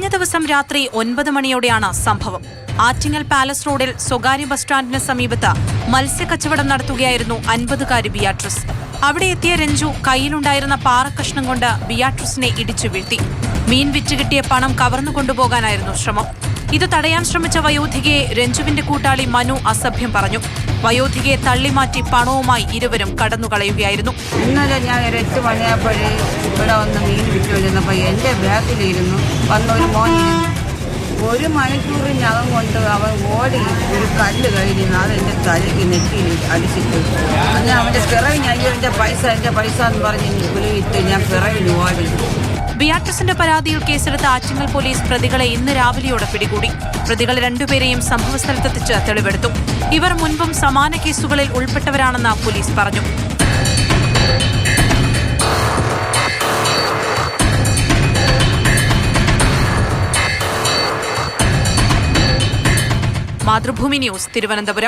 ദിവസം രാത്രി ഒൻപത് മണിയോടെയാണ് സംഭവം. ആറ്റിങ്ങൽ പാലസ് റോഡിൽ സ്വകാര്യ ബസ് സ്റ്റാൻഡിന് സമീപത്ത് മത്സ്യക്കച്ചവടം നടത്തുകയായിരുന്നു അൻപതുകാരി ബിയാട്രിസ്. അവിടെ എത്തിയ രഞ്ജു കയ്യിലുണ്ടായിരുന്ന പാറക്കഷ്ണം കൊണ്ട് ബിയാട്രിസിനെ ഇടിച്ചു വീഴ്ത്തി. മീൻ വിറ്റുകിട്ടിയ പണം കവർന്നു കൊണ്ടുപോകാനായിരുന്നു ശ്രമം. ഇത് തടയാൻ ശ്രമിച്ച വയോധികയെ രഞ്ജുവിന്റെ കൂട്ടാളി മനു അസഭ്യം പറഞ്ഞു. വയോധികയെ തള്ളിമാറ്റി പണവുമായി ഇരുവരും കടന്നുകളയുകയായിരുന്നു. ഇന്നലെ ഞാൻ ഒരു എട്ട് മണിയായപ്പോഴേ ഇവിടെ വന്ന് മീൻ വിറ്റുകൊണ്ടിരുന്നപ്പോൾ എന്റെ ബാഗിലിരുന്നു. വന്നൊരു മോൻ ഒരു മണിക്കൂറിനകം കൊണ്ട് അവൻ ഓടി ഒരു കല്ല് കഴിഞ്ഞിരുന്നു അത് എന്റെ തലയ്ക്ക് നെറ്റിയിൽ അടിച്ചിട്ട്. ഞാൻ അവന്റെ പിറവിന് അയ്യോ എന്റെ പൈസ എന്റെ പൈസ എന്ന് പറഞ്ഞ് വിളിവിട്ട് ഞാൻ പിറവിന് ഓടി. ബിയാട്രിസിന്റെ പരാതിയിൽ കേസെടുത്ത ആറ്റിങ്ങൽ പോലീസ് പ്രതികളെ ഇന്ന് രാവിലെയോടെ പിടികൂടി. പ്രതികൾ രണ്ടുപേരെയും സംഭവസ്ഥലത്തെത്തിച്ച് തെളിവെടുത്തു. ഇവർ മുൻപും സമാന കേസുകളിൽ ഉൾപ്പെട്ടവരാണെന്ന് പോലീസ് പറഞ്ഞു. മാതൃഭൂമി ന്യൂസ് തിരുവനന്തപുരം.